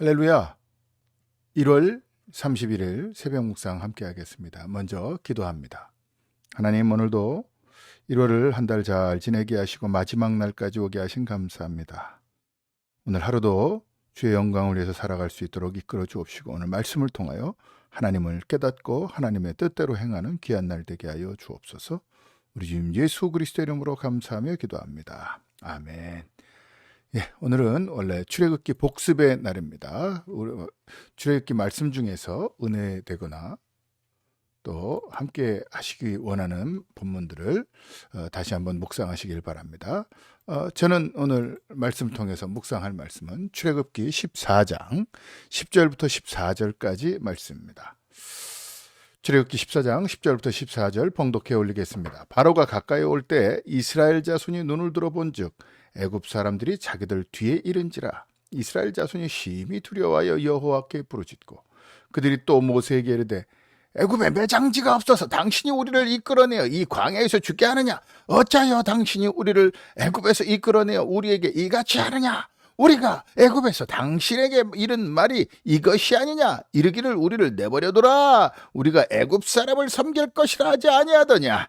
할렐루야. 1월 31일 새벽 묵상 함께 하겠습니다. 먼저 기도합니다. 하나님 오늘도 1월을 한 달 잘 지내게 하시고 마지막 날까지 오게 하신 감사합니다. 오늘 하루도 주의 영광을 위해서 살아갈 수 있도록 이끌어 주옵시고 오늘 말씀을 통하여 하나님을 깨닫고 하나님의 뜻대로 행하는 귀한 날 되게 하여 주옵소서. 우리 주님 예수 그리스도 이름으로 감사하며 기도합니다. 아멘. 예, 오늘은 원래 출애굽기 복습의 날입니다. 우리 출애굽기 말씀 중에서 은혜 되거나 또 함께 하시기 원하는 본문들을 어, 다시 한번 묵상하시길 바랍니다. 어, 저는 오늘 말씀 통해서 묵상할 말씀은 출애굽기 14장 10절부터 14절까지 말씀입니다. 출애굽기 14장 10절부터 14절 봉독해 올리겠습니다. 바로가 가까이 올 때 이스라엘 자손이 눈을 들어본즉 애굽 사람들이 자기들 뒤에 이른지라 이스라엘 자손이 심히 두려워하여 여호와께 부르짖고 그들이 또 모세에게 이르되 애굽에 매장지가 없어서 당신이 우리를 이끌어내어 이 광야에서 죽게 하느냐? 어찌하여 당신이 우리를 애굽에서 이끌어내어 우리에게 이같이 하느냐? 우리가 애굽에서 당신에게 이른 말이 이것이 아니냐? 이르기를 우리를 내버려둬라. 우리가 애굽 사람을 섬길 것이라 하지 아니하더냐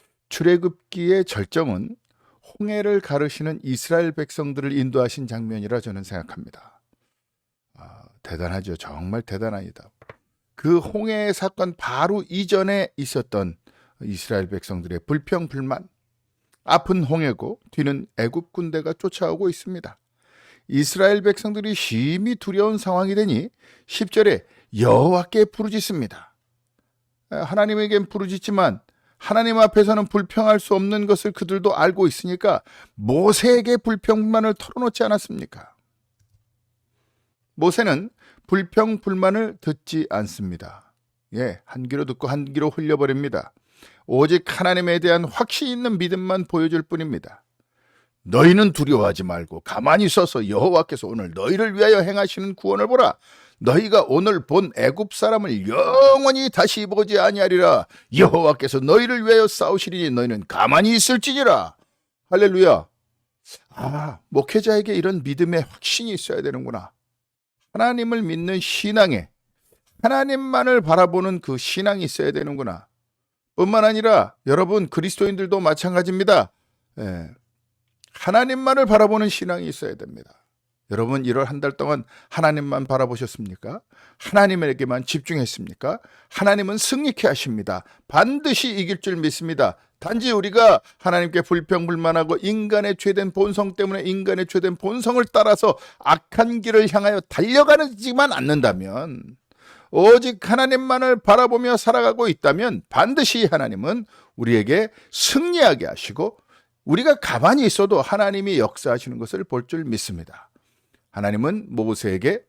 출애굽기의 절정은 홍해를 가르시는 이스라엘 백성들을 인도하신 장면이라 저는 생각합니다. 아, 대단하죠. 정말 대단하니다. 그 홍해 사건 바로 이전에 있었던 이스라엘 백성들의 불평 불만 앞은 홍해고 뒤는 애굽 군대가 쫓아오고 있습니다. 이스라엘 백성들이 심히 두려운 상황이 되니 10절에 여호와께 부르짖습니다. 하나님에겐 부르짖지만 하나님 앞에서는 불평할 수 없는 것을 그들도 알고 있으니까 모세에게 불평만을 털어놓지 않았습니까? 모세는 불평 불만을 듣지 않습니다. 예, 한 귀로 듣고 한 귀로 흘려버립니다. 오직 하나님에 대한 확신 있는 믿음만 보여줄 뿐입니다. 너희는 두려워하지 말고 가만히 서서 여호와께서 오늘 너희를 위하여 행하시는 구원을 보라. 너희가 오늘 본 애굽 사람을 영원히 다시 보지 아니하리라. 여호와께서 너희를 위하여 싸우시리니 너희는 가만히 있을지니라. 할렐루야. 아, 목회자에게 이런 믿음의 확신이 있어야 되는구나. 하나님을 믿는 신앙에 하나님만을 바라보는 그 신앙이 있어야 되는구나. 뿐만 아니라 여러분 그리스도인들도 마찬가지입니다. 예. 하나님만을 바라보는 신앙이 있어야 됩니다. 여러분 1월 한 달 동안 하나님만 바라보셨습니까? 하나님에게만 집중했습니까? 하나님은 승리케 하십니다. 반드시 이길 줄 믿습니다. 단지 우리가 하나님께 불평불만하고 인간의 죄된 본성 때문에 인간의 죄된 본성을 따라서 악한 길을 향하여 달려가지만 않는다면 오직 하나님만을 바라보며 살아가고 있다면 반드시 하나님은 우리에게 승리하게 하시고 우리가 가만히 있어도 하나님이 역사하시는 것을 볼 줄 믿습니다. 하나님은 모세에게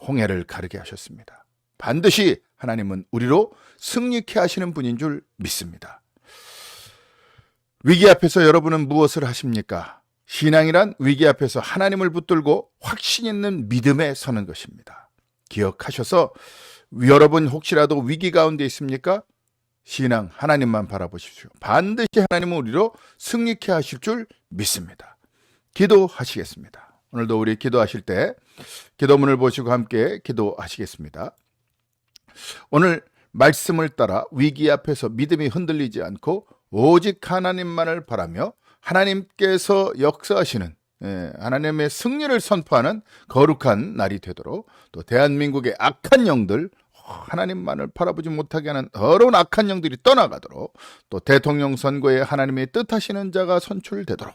홍해를 가르게 하셨습니다. 반드시 하나님은 우리로 승리케 하시는 분인 줄 믿습니다. 위기 앞에서 여러분은 무엇을 하십니까? 신앙이란 위기 앞에서 하나님을 붙들고 확신 있는 믿음에 서는 것입니다. 기억하셔서 여러분 혹시라도 위기 가운데 있습니까? 신앙 하나님만 바라보십시오. 반드시 하나님은 우리로 승리케 하실 줄 믿습니다. 기도하시겠습니다. 오늘도 우리 기도하실 때 기도문을 보시고 함께 기도하시겠습니다. 오늘 말씀을 따라 위기 앞에서 믿음이 흔들리지 않고 오직 하나님만을 바라며 하나님께서 역사하시는 예, 하나님의 승리를 선포하는 거룩한 날이 되도록 또 대한민국의 악한 영들 하나님만을 바라보지 못하게 하는 더러운 악한 영들이 떠나가도록 또 대통령 선거에 하나님의 뜻하시는 자가 선출되도록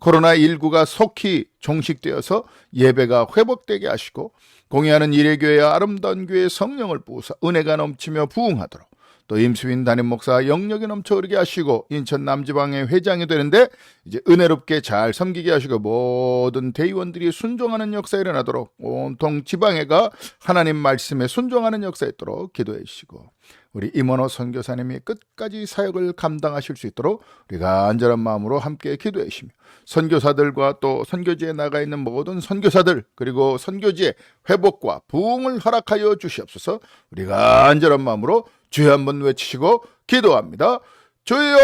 코로나19가 속히 종식되어서 예배가 회복되게 하시고 공의하는 일의 교회와 아름다운 교회의 성령을 부으사 은혜가 넘치며 부흥하도록 또 임수인 담임 목사 영역이 넘쳐 흐르게 하시고 인천 남지방의 회장이 되는데 이제 은혜롭게 잘 섬기게 하시고 모든 대의원들이 순종하는 역사에 일어나도록 온통 지방회가 하나님 말씀에 순종하는 역사에 있도록 기도해 주시고 우리 임원호 선교사님이 끝까지 사역을 감당하실 수 있도록 우리가 안전한 마음으로 함께 기도해 주시며 선교사들과 또 선교지에 나가 있는 모든 선교사들 그리고 선교지의 회복과 부흥을 허락하여 주시옵소서. 우리가 안전한 마음으로 주여 한번 외치시고 기도합니다 주여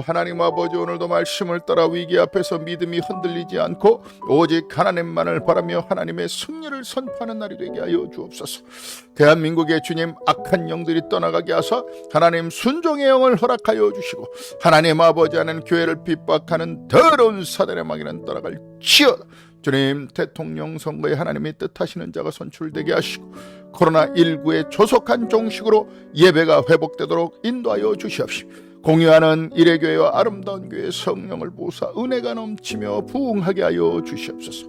하나님 아버지 오늘도 말씀을 따라 위기 앞에서 믿음이 흔들리지 않고 오직 하나님만을 바라며 하나님의 승리를 선포하는 날이 되게 하여 주옵소서. 대한민국의 주님 악한 영들이 떠나가게 하사 하나님 순종의 영을 허락하여 주시고 하나님 아버지 하는 교회를 핍박하는 더러운 사단의 마귀는 떠나갈 지어다. 주님 대통령 선거에 하나님이 뜻하시는 자가 선출되게 하시고 코로나19의 조속한 종식으로 예배가 회복되도록 인도하여 주시옵시고 공유하는 일회교회와 아름다운 교회 성령을 보사 은혜가 넘치며 부흥하게 하여 주시옵소서.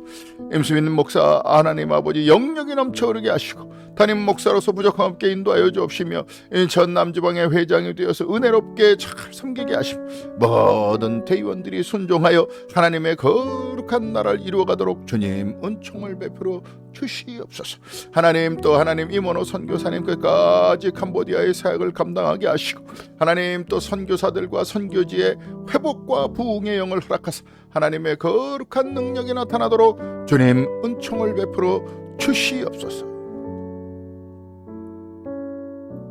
임수민 목사 하나님 아버지 영역이 넘쳐 흐르게 하시고 담임 목사로서 부족함 없게 인도하여 주옵시며 인천 남지방의 회장이 되어서 은혜롭게 잘 섬기게 하시고 모든 대의원들이 순종하여 하나님의 거룩한 나라를 이루어가도록 주님 은총을 베풀어 주시옵소서. 하나님 또 하나님 임원호 선교사님 끝까지 캄보디아의 사역을 감당하게 하시고 하나님 또 선교사들과 선교지의 회복과 부흥의 영을 허락하사 하나님의 거룩한 능력이 나타나도록 주님 은총을 베풀어 주시옵소서.